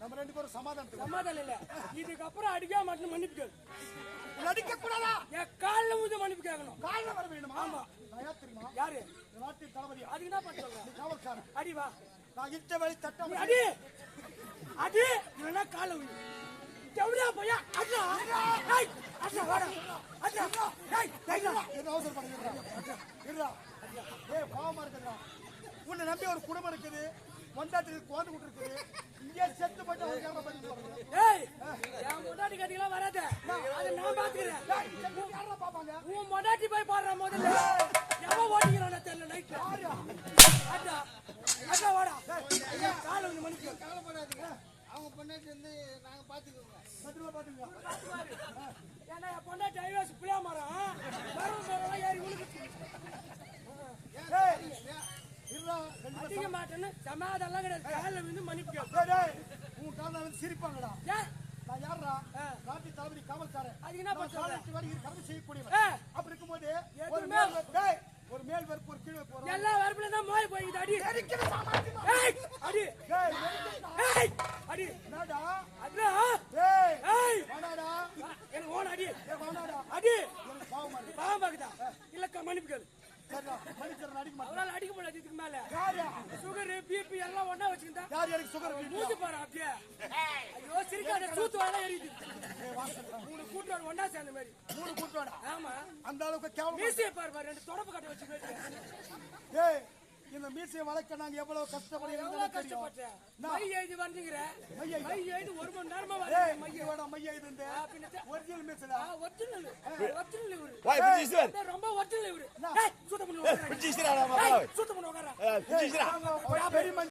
நம்ம ரெண்டு பேரும் சமாதானத்துக்கு சமாதானம் இல்ல இதுக்கப்புறம் அடிக்க மாட்டேன்னு மன்னிப்பு கேளு கூடாதா என் காலில் ஊதி மன்னிப்பு கேட்கணும். காலைல வர வேண்டுமா ஆமா. யார் தெரியுமா? யாரு? நாட்டின் தளபதி. அதுக்கு என்ன பண்ண சொல்ற காவல்காரன். அடி வா. நான் இட்ட வழி தட்ட அடி! அடி! இல்லைன்னா காலை ஊதி எவ்வளோ பையா அட்ரா டேய் அட்ரா வாடா அட்ரா டேய் டேய்டா என்ன அவசரப்படுறா இருடா ஏய் பாவமா இருக்குடா உன்னை நம்பி ஒரு குடும்பம் இருக்குது கொண்டாட்டி குழந்தை விட்டு இருக்குது இங்கே செத்து போயிட்டு ஒரு கேமரா பண்ணி போறது ஏய் என் முன்னாடி கட்டிக்கலாம் வராத அதை நான் பாத்துக்கிறேன் யாரா பாப்பாங்க உன் முன்னாடி போய் பாடுற முதல்ல எவன் ஓட்டிக்கிறான தெரியல நைட்ல அட்டா அட்டா வாடா ஐயா, காலை வந்து மணிக்கு கவலைப்படாதீங்க அவங்க பொண்டாட்டி வந்து நாங்க பாத்துக்குவோங்க. சத்தியமா பாத்துங்க ஏன்னா என் பொண்டாட்டி ஐவாசி புளியா மரம். ஏறி அடிக்க மாட்டேன்னு சமாதெல்லாம் கிடையாது. காலில். ஏய், டேய், உன் காலில் வந்து சிரிப்பாங்கடா. ஏன் நான் யாரா. நாட்டு தளபதி காவல்காரன். அதுக்கு என்ன நான் பண்ண சொல்ற? காலத்து வரை இது கடமை செய்யக்கூடியவன். அப்படி இருக்கும்போது ஒரு மேல்? ஒரு மேல் வெறுப்பு ஒரு கீழ் வரும். எல்லா வரப்புல தான் மோய் போய்க்குது அடி. அடி டேய், எரிக்கிற ஏய் அடி என்னடா? அட்ரா டேய், ஏய் வேணாடா. எனக்கு ஓன அடி ஏய், வேணாடா. அடி எனக்கு பாவமா பாக்குதா இல்லக்கா மன்னிப்பு கேளு அடிக்க மாட்டேன். அவரால் அடிக்க முடியாது இதுக்கு மேல? சுகர் பிபி எல்லாம் ஒண்ணா வச்சுக்கிட்டா? யார் எனக்கு சுகர் இருக்கு? மூச்சு பாரு அப்படியே. ஐயோ சிரிக்காத சூத்து வாழ எரியுது மூணு கூட்டுவாடு ஒண்ணா சேர்ந்த மாதிரி. மூணு கூட்டுவாடா. ஆமா. அந்த அளவுக்கு கேவலமா மீசையை பாரு பாரு ரெண்டு தொடப்பு கட்ட வச்சு ஏய், இந்த மீசையை வளர்க்க நாங்க எவ்வளவு கஷ்டப்படுறோம் எவ்வளவு. கஷ்டப்பட்டேன்? மை எழுதி வந்துங்கிற மை எழுதி? மை எழுதி ஒரு மணி நேரமா ஏய், வரேன். மை மையோட மைய இது இந்த ஒரிஜினல் மீசைடா. ஒரிஜினல் ஒரிஜினல் இவரு. வாய் அதான் ரொம்ப ஒரிஜினல் இவரு. சுத்தம் பண்ணி உட்காரு பிடிச்சிட்டு ஏய் சுத்தம் பண்ணி உட்காரு பிடிச்சிட்டு நாங்க பெரிய மனுஷன்.